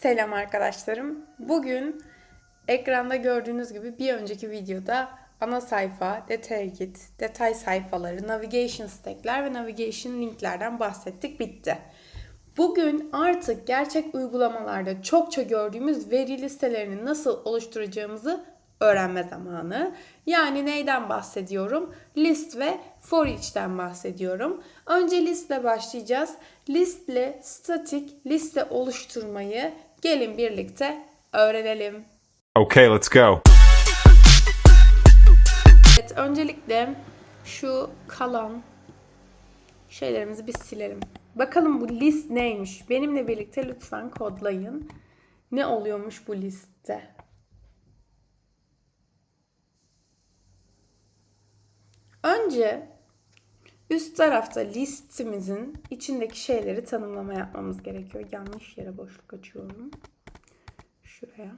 Selam arkadaşlarım. Bugün ekranda gördüğünüz gibi bir önceki videoda ana sayfa, detaya git, detay sayfaları, navigation stack'ler ve navigation linklerden bahsettik. Bitti. Bugün artık gerçek uygulamalarda çokça gördüğümüz veri listelerini nasıl oluşturacağımızı öğrenme zamanı. Yani neyden bahsediyorum? List ve for each'ten bahsediyorum. Önce listle başlayacağız. Listle statik liste oluşturmayı gelin birlikte öğrenelim. Okay, let's go. Evet, öncelikle şu kalan şeylerimizi bir silelim. Bakalım bu list neymiş? Benimle birlikte lütfen kodlayın. Ne oluyormuş bu listte? Önce üst tarafta listimizin içindeki şeyleri tanımlama yapmamız gerekiyor. Yanlış yere boşluk açıyorum. Şuraya.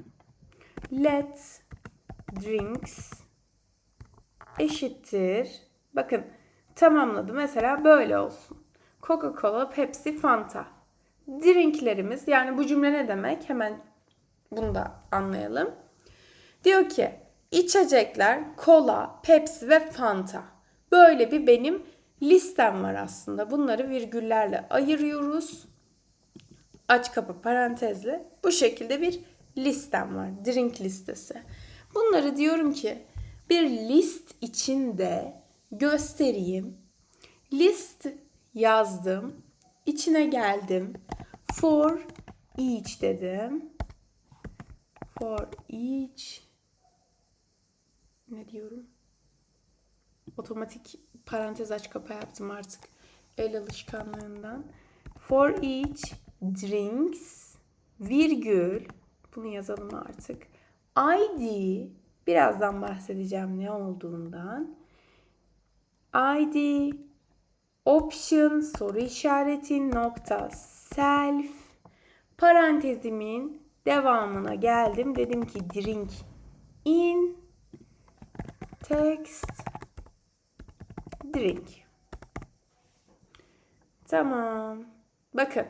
Let drinks eşittir. Bakın tamamladı. Mesela böyle olsun. Coca-Cola, Pepsi, Fanta. Drinklerimiz yani bu cümle ne demek? Hemen bunu da anlayalım. Diyor ki içecekler kola, Pepsi ve Fanta. Böyle bir benim listem var aslında. Bunları virgüllerle ayırıyoruz. Aç kapa parantezle. Bu şekilde bir listem var. Drink listesi. Bunları diyorum ki bir list içinde göstereyim. List yazdım. İçine geldim. For each dedim. For each ne diyorum? Otomatik parantez aç kapa yaptım artık. El alışkanlığından. For each drinks virgül bunu yazalım artık. ID birazdan bahsedeceğim ne olduğundan. ID option soru işareti nokta self parantezimin devamına geldim. Dedim ki drink in text drink. Tamam. Bakın.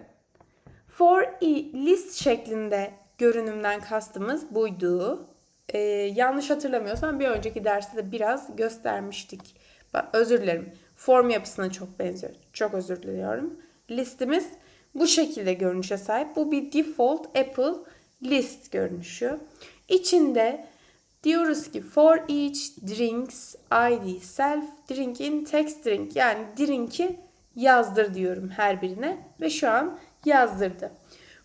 For e list şeklinde görünümden kastımız buydu. Ee, yanlış hatırlamıyorsam bir önceki derste de biraz göstermiştik. Bak, özür dilerim. Form yapısına çok benziyor. Çok özür diliyorum. Listimiz bu şekilde görünüşe sahip. Bu bir default Apple list görünüşü. İçinde diyoruz ki for each drinks id self drink in text drink yani drink'i yazdır diyorum her birine ve şu an yazdırdı.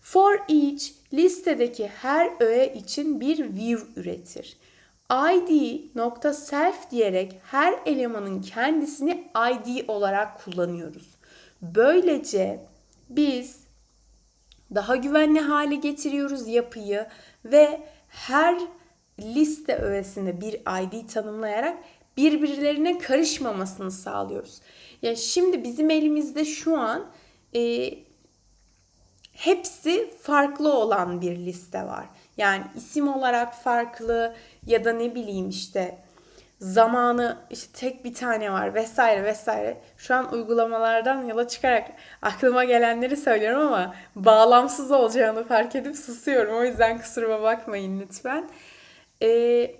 For each listedeki her öğe için bir view üretir. id nokta self diyerek her elemanın kendisini id olarak kullanıyoruz. Böylece biz daha güvenli hale getiriyoruz yapıyı ve her liste öğesinde bir ID tanımlayarak birbirlerine karışmamasını sağlıyoruz. Yani şimdi bizim elimizde şu an e, hepsi farklı olan bir liste var. Yani isim olarak farklı ya da ne bileyim işte zamanı işte tek bir tane var vesaire vesaire. Şu an uygulamalardan yola çıkarak aklıma gelenleri söylüyorum ama bağlamsız olacağını fark edip susuyorum. O yüzden kusuruma bakmayın lütfen. Ee,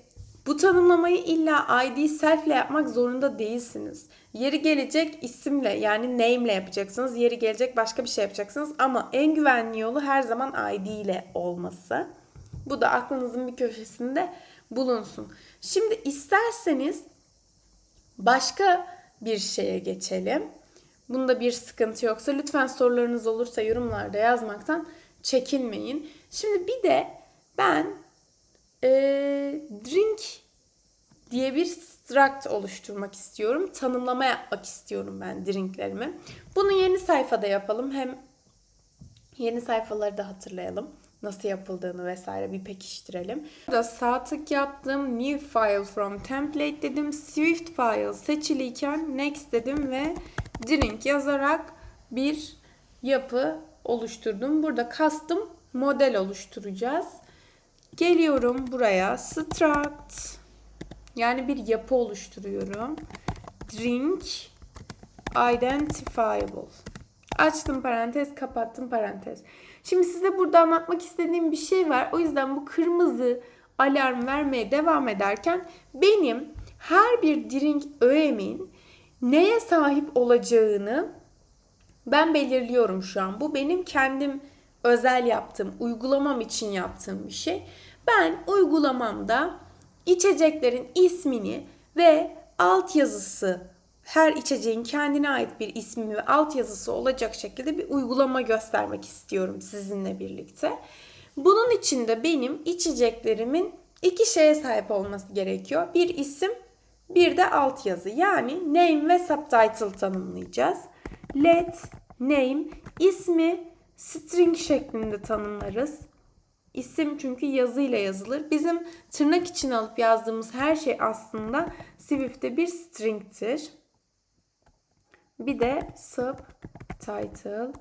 bu tanımlamayı illa ID self ile yapmak zorunda değilsiniz. Yeri gelecek isimle yani name ile yapacaksınız. Yeri gelecek başka bir şey yapacaksınız. Ama en güvenli yolu her zaman ID ile olması. Bu da aklınızın bir köşesinde bulunsun. Şimdi isterseniz başka bir şeye geçelim. Bunda bir sıkıntı yoksa lütfen sorularınız olursa yorumlarda yazmaktan çekinmeyin. Şimdi bir de ben e, drink diye bir struct oluşturmak istiyorum. Tanımlama yapmak istiyorum ben drinklerimi. Bunu yeni sayfada yapalım. Hem yeni sayfaları da hatırlayalım. Nasıl yapıldığını vesaire bir pekiştirelim. Burada sağ tık yaptım. New file from template dedim. Swift file seçiliyken next dedim ve drink yazarak bir yapı oluşturdum. Burada custom model oluşturacağız. Geliyorum buraya struct yani bir yapı oluşturuyorum. Drink identifiable. Açtım parantez, kapattım parantez. Şimdi size burada anlatmak istediğim bir şey var. O yüzden bu kırmızı alarm vermeye devam ederken benim her bir drink öğemin neye sahip olacağını ben belirliyorum şu an. Bu benim kendim özel yaptığım, uygulamam için yaptığım bir şey. Ben uygulamamda içeceklerin ismini ve altyazısı her içeceğin kendine ait bir ismi ve altyazısı olacak şekilde bir uygulama göstermek istiyorum sizinle birlikte. Bunun için de benim içeceklerimin iki şeye sahip olması gerekiyor. Bir isim, bir de altyazı. Yani name ve subtitle tanımlayacağız. Let name ismi string şeklinde tanımlarız. İsim çünkü yazıyla yazılır. Bizim tırnak için alıp yazdığımız her şey aslında Swift'te bir string'tir. Bir de subtitle.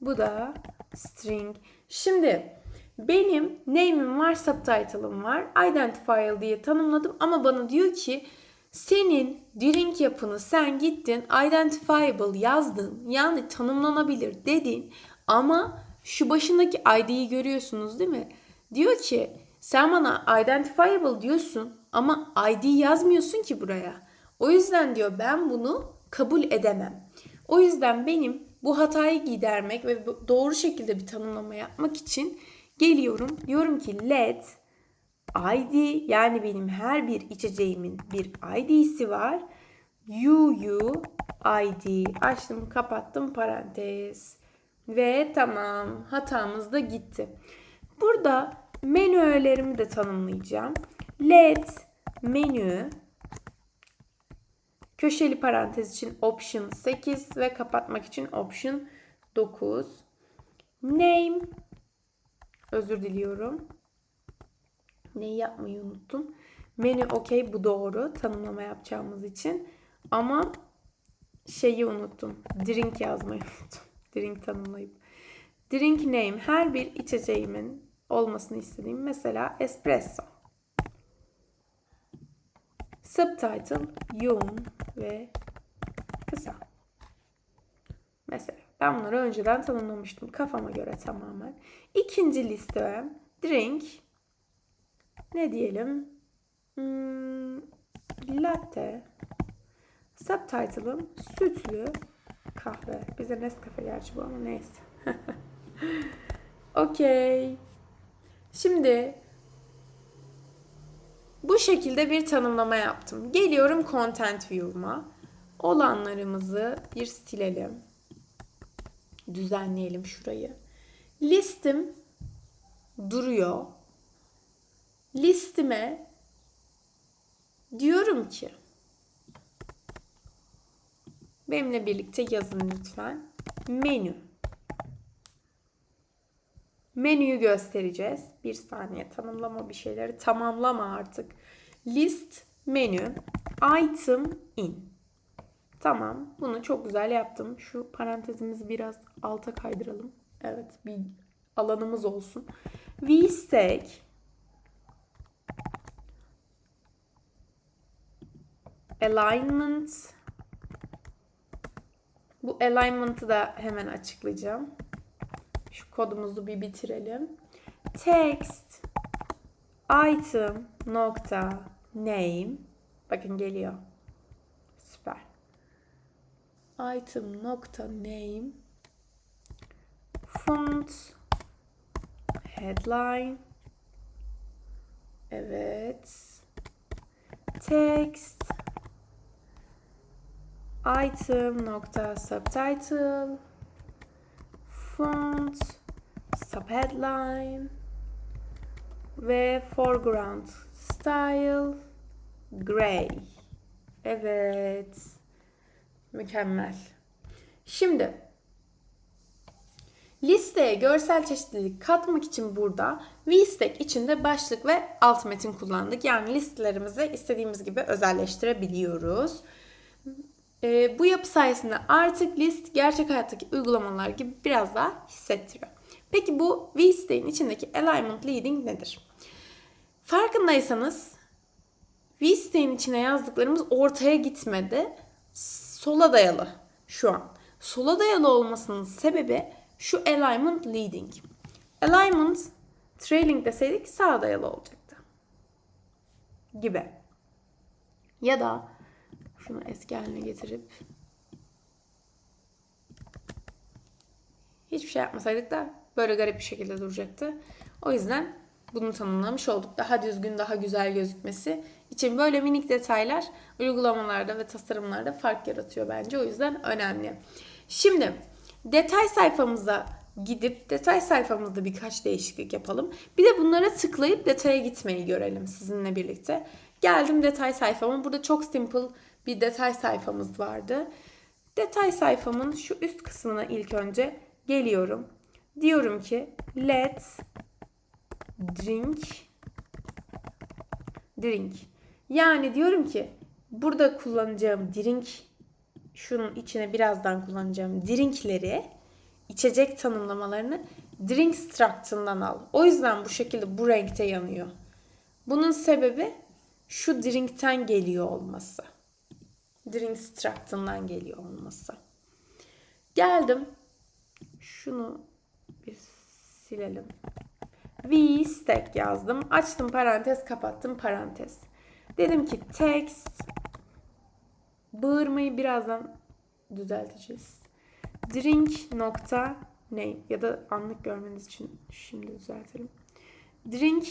Bu da string. Şimdi benim name'im var, subtitle'ım var. Identifier diye tanımladım ama bana diyor ki senin drink yapını sen gittin identifiable yazdın yani tanımlanabilir dedin ama şu başındaki ID'yi görüyorsunuz değil mi? Diyor ki sen bana identifiable diyorsun ama ID yazmıyorsun ki buraya. O yüzden diyor ben bunu kabul edemem. O yüzden benim bu hatayı gidermek ve doğru şekilde bir tanımlama yapmak için geliyorum. Diyorum ki let ID yani benim her bir içeceğimin bir ID'si var. UU ID açtım kapattım parantez ve tamam hatamız da gitti. Burada menü öğelerimi de tanımlayacağım. Let menü köşeli parantez için option 8 ve kapatmak için option 9. Name özür diliyorum. Neyi yapmayı unuttum. Menü okey bu doğru tanımlama yapacağımız için. Ama şeyi unuttum. Drink yazmayı unuttum. Drink tanımlayıp. Drink name her bir içeceğimin olmasını istediğim mesela espresso. Subtitle yoğun ve kısa. Mesela ben bunları önceden tanımlamıştım kafama göre tamamen. İkinci listem drink ne diyelim? Hmm, latte. Subtitle'ım sütlü kahve. Bize Nescafe gerçi bu ama neyse. Okey. Şimdi bu şekilde bir tanımlama yaptım. Geliyorum content view'uma. Olanlarımızı bir silelim. Düzenleyelim şurayı. Listim duruyor. Listime diyorum ki benimle birlikte yazın lütfen. Menü. Menüyü göstereceğiz. Bir saniye tanımlama bir şeyleri tamamlama artık. List menü item in. Tamam. Bunu çok güzel yaptım. Şu parantezimizi biraz alta kaydıralım. Evet. Bir alanımız olsun. VStack alignment bu alignment'ı da hemen açıklayacağım. Şu kodumuzu bir bitirelim. Text item nokta name bakın geliyor. Süper. Item nokta name font headline evet text item nokta subtitle font subheadline ve foreground style gray. Evet. Mükemmel. Şimdi listeye görsel çeşitlilik katmak için burada VStack içinde başlık ve alt metin kullandık. Yani listelerimizi istediğimiz gibi özelleştirebiliyoruz. E, bu yapı sayesinde artık list gerçek hayattaki uygulamalar gibi biraz daha hissettiriyor. Peki bu VStack'in içindeki alignment leading nedir? Farkındaysanız VStack'in içine yazdıklarımız ortaya gitmedi. Sola dayalı şu an. sola dayalı olmasının sebebi şu alignment leading. Alignment trailing deseydik sağa dayalı olacaktı. Gibi. Ya da şunu eski haline getirip hiçbir şey yapmasaydık da böyle garip bir şekilde duracaktı. O yüzden bunu tanımlamış olduk. Daha düzgün, daha güzel gözükmesi için böyle minik detaylar uygulamalarda ve tasarımlarda fark yaratıyor bence. O yüzden önemli. Şimdi detay sayfamıza gidip detay sayfamızda birkaç değişiklik yapalım. Bir de bunlara tıklayıp detaya gitmeyi görelim sizinle birlikte. Geldim detay sayfama. Burada çok simple bir detay sayfamız vardı. Detay sayfamın şu üst kısmına ilk önce geliyorum. Diyorum ki let drink drink. Yani diyorum ki burada kullanacağım drink şunun içine birazdan kullanacağım drinkleri içecek tanımlamalarını drink struct'ından al. O yüzden bu şekilde bu renkte yanıyor. Bunun sebebi şu drink'ten geliyor olması. Drink struct'ından geliyor olması. Geldim. Şunu bir silelim. V stack yazdım. Açtım parantez, kapattım parantez. Dedim ki text bağırmayı birazdan düzelteceğiz. Drink nokta name ya da anlık görmeniz için şimdi düzeltelim. Drink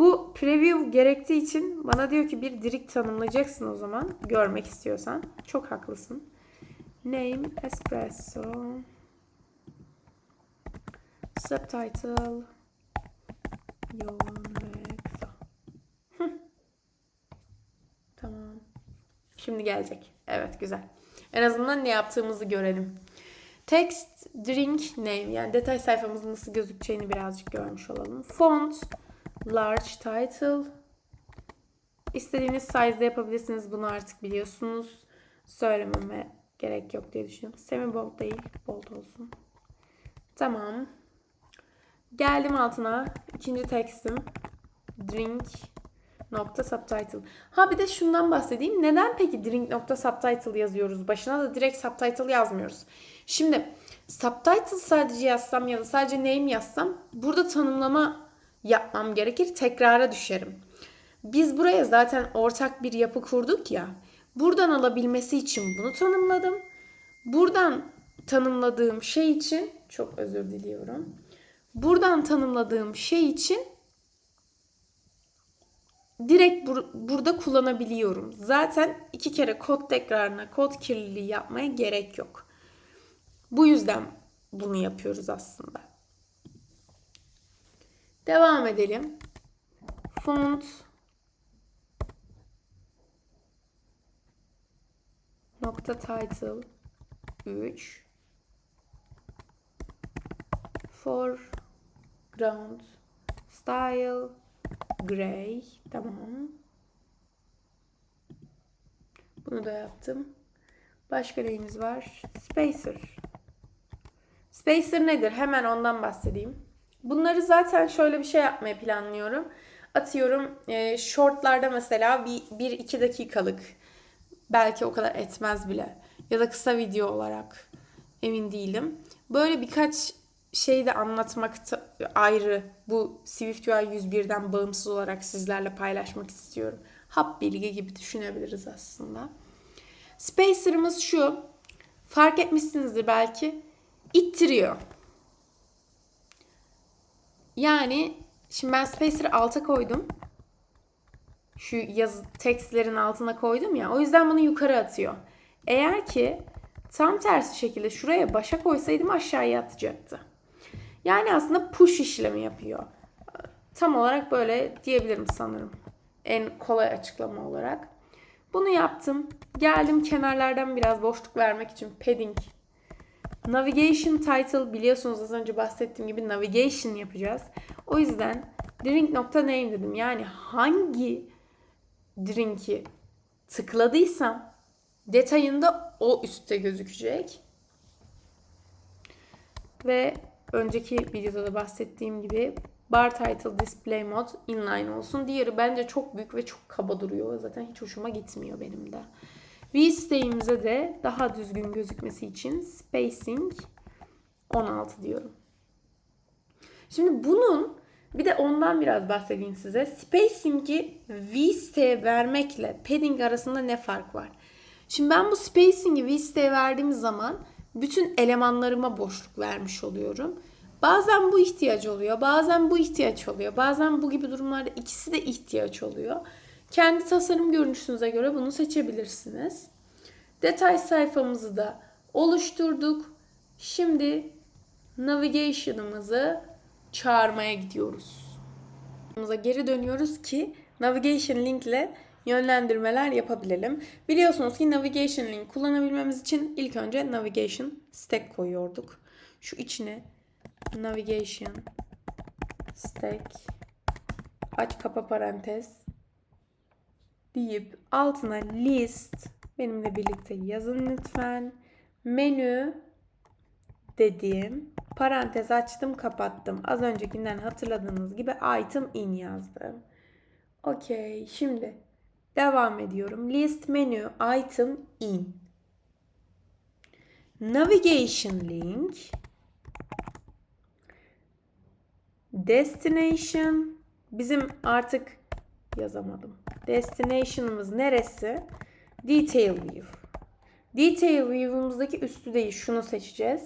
bu preview gerektiği için bana diyor ki bir drink tanımlayacaksın o zaman görmek istiyorsan. Çok haklısın. Name espresso subtitle yoğun ve tamam. Şimdi gelecek. Evet güzel. En azından ne yaptığımızı görelim. Text, drink, name yani detay sayfamızın nasıl gözükeceğini birazcık görmüş olalım. Font, large title. İstediğiniz size'da yapabilirsiniz. Bunu artık biliyorsunuz. Söylememe gerek yok diye düşünüyorum. Semi bold değil. Bold olsun. Tamam. Geldim altına. İkinci tekstim. Drink nokta subtitle. Ha bir de şundan bahsedeyim. Neden peki drink nokta subtitle yazıyoruz? Başına da direkt subtitle yazmıyoruz. Şimdi subtitle sadece yazsam ya da sadece name yazsam burada tanımlama yapmam gerekir. Tekrara düşerim. Biz buraya zaten ortak bir yapı kurduk ya. Buradan alabilmesi için bunu tanımladım. Buradan tanımladığım şey için çok özür diliyorum. Buradan tanımladığım şey için direkt bur- burada kullanabiliyorum. Zaten iki kere kod tekrarına, kod kirliliği yapmaya gerek yok. Bu yüzden bunu yapıyoruz aslında. Devam edelim. Font. Nokta title. 3 foreground. Style. Gray. Tamam. Bunu da yaptım. Başka neyimiz var? Spacer. Spacer nedir? Hemen ondan bahsedeyim bunları zaten şöyle bir şey yapmayı planlıyorum atıyorum e, shortlarda mesela bir, bir iki dakikalık belki o kadar etmez bile ya da kısa video olarak emin değilim. Böyle birkaç şey de anlatmak ayrı bu SwiftUI 101'den bağımsız olarak sizlerle paylaşmak istiyorum. Hap bilgi gibi düşünebiliriz aslında. Spacer'ımız şu. Fark etmişsinizdir belki. İttiriyor. Yani şimdi ben Spacer'ı alta koydum. Şu yazı tekstlerin altına koydum ya. O yüzden bunu yukarı atıyor. Eğer ki tam tersi şekilde şuraya başa koysaydım aşağıya atacaktı. Yani aslında push işlemi yapıyor. Tam olarak böyle diyebilirim sanırım. En kolay açıklama olarak. Bunu yaptım. Geldim kenarlardan biraz boşluk vermek için padding. Navigation title biliyorsunuz az önce bahsettiğim gibi navigation yapacağız. O yüzden drink.name dedim. Yani hangi drink'i tıkladıysam detayında o üstte gözükecek. Ve önceki videoda da bahsettiğim gibi bar title display mode inline olsun. Diğeri bence çok büyük ve çok kaba duruyor. Zaten hiç hoşuma gitmiyor benim de. VState'imize de daha düzgün gözükmesi için spacing 16 diyorum. Şimdi bunun bir de ondan biraz bahsedeyim size. Spacing'i VST'ye vermekle padding arasında ne fark var? Şimdi ben bu spacing'i VST'ye verdiğim zaman bütün elemanlarıma boşluk vermiş oluyorum. Bazen bu ihtiyaç oluyor, bazen bu ihtiyaç oluyor. Bazen bu gibi durumlarda ikisi de ihtiyaç oluyor. Kendi tasarım görünüşünüze göre bunu seçebilirsiniz. Detay sayfamızı da oluşturduk. Şimdi navigation'ımızı çağırmaya gidiyoruz. Geri dönüyoruz ki navigation link ile yönlendirmeler yapabilelim. Biliyorsunuz ki navigation link kullanabilmemiz için ilk önce navigation stack koyuyorduk. Şu içine navigation stack aç kapa parantez deyip altına list benimle birlikte yazın lütfen. Menü dediğim parantez açtım kapattım. Az öncekinden hatırladığınız gibi item in yazdım. Okey şimdi devam ediyorum. List menü item in. Navigation link Destination bizim artık yazamadım. Destination'ımız neresi? Detail view. Detail view'umuzdaki üstü değil şunu seçeceğiz.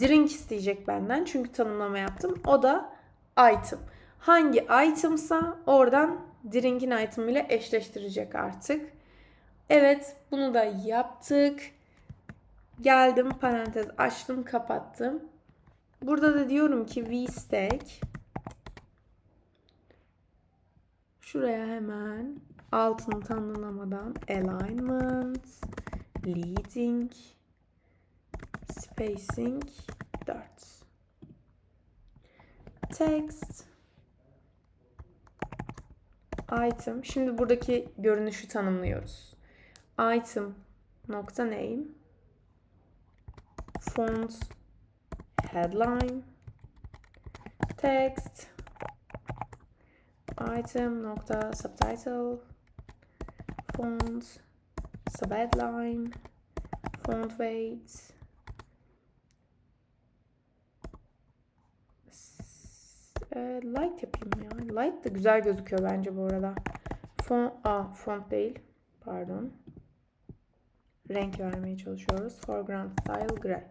Drink isteyecek benden çünkü tanımlama yaptım. O da item. Hangi itemsa oradan drink'in item ile eşleştirecek artık. Evet bunu da yaptık. Geldim parantez açtım kapattım. Burada da diyorum ki vstack Şuraya hemen altını tanımlamadan alignment, leading, spacing 4. Text item. Şimdi buradaki görünüşü tanımlıyoruz. Item nokta name font headline text item nokta subtitle font subheadline font weight e, light yapayım ya. Light da güzel gözüküyor bence bu arada. Font, a font değil. Pardon. Renk vermeye çalışıyoruz. Foreground style gray.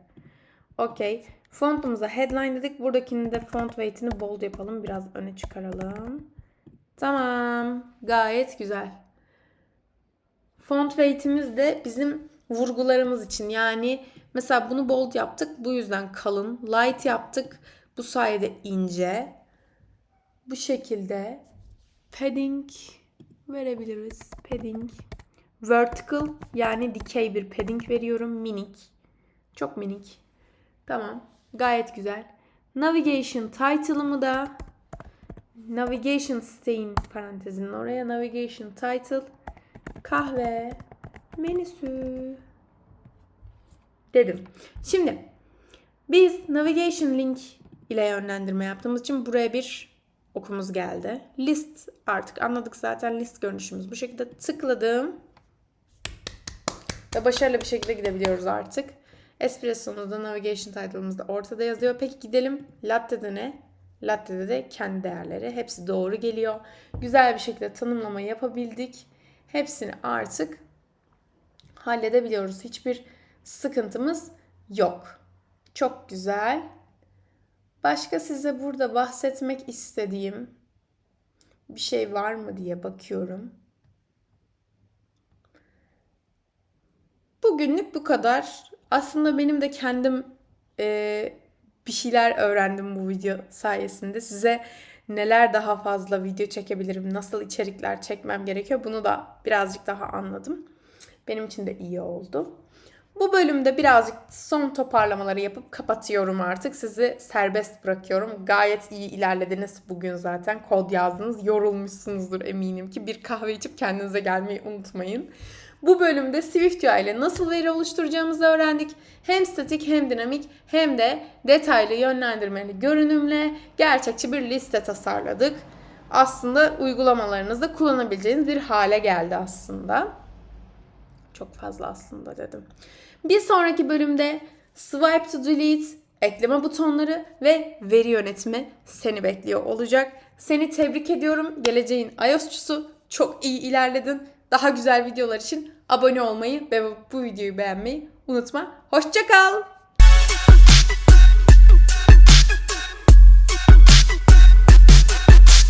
Okey. Fontumuza headline dedik. Buradakini de font weight'ini bold yapalım. Biraz öne çıkaralım. Tamam. Gayet güzel. Font weight'imiz de bizim vurgularımız için. Yani mesela bunu bold yaptık. Bu yüzden kalın. Light yaptık. Bu sayede ince. Bu şekilde padding verebiliriz. Padding. Vertical yani dikey bir padding veriyorum. Minik. Çok minik. Tamam. Gayet güzel. Navigation title'ımı da Navigation stain parantezinin oraya navigation title kahve menüsü dedim. Şimdi biz navigation link ile yönlendirme yaptığımız için buraya bir okumuz geldi. List artık anladık zaten list görünüşümüz bu şekilde tıkladım. Ve başarılı bir şekilde gidebiliyoruz artık. Espresso'muzda navigation title'ımız da ortada yazıyor. Peki gidelim latte'de ne? Latte'de de kendi değerleri. Hepsi doğru geliyor. Güzel bir şekilde tanımlama yapabildik. Hepsini artık halledebiliyoruz. Hiçbir sıkıntımız yok. Çok güzel. Başka size burada bahsetmek istediğim bir şey var mı diye bakıyorum. Bugünlük bu kadar. Aslında benim de kendim e, bir şeyler öğrendim bu video sayesinde. Size neler daha fazla video çekebilirim, nasıl içerikler çekmem gerekiyor bunu da birazcık daha anladım. Benim için de iyi oldu. Bu bölümde birazcık son toparlamaları yapıp kapatıyorum artık. Sizi serbest bırakıyorum. Gayet iyi ilerlediniz bugün zaten. Kod yazdınız. Yorulmuşsunuzdur eminim ki. Bir kahve içip kendinize gelmeyi unutmayın. Bu bölümde Swift UI ile nasıl veri oluşturacağımızı öğrendik. Hem statik hem dinamik hem de detaylı yönlendirmeli görünümle gerçekçi bir liste tasarladık. Aslında uygulamalarınızda kullanabileceğiniz bir hale geldi aslında. Çok fazla aslında dedim. Bir sonraki bölümde swipe to delete, ekleme butonları ve veri yönetimi seni bekliyor olacak. Seni tebrik ediyorum. Geleceğin iOS'cusu çok iyi ilerledin. Daha güzel videolar için abone olmayı ve bu videoyu beğenmeyi unutma. Hoşçakal.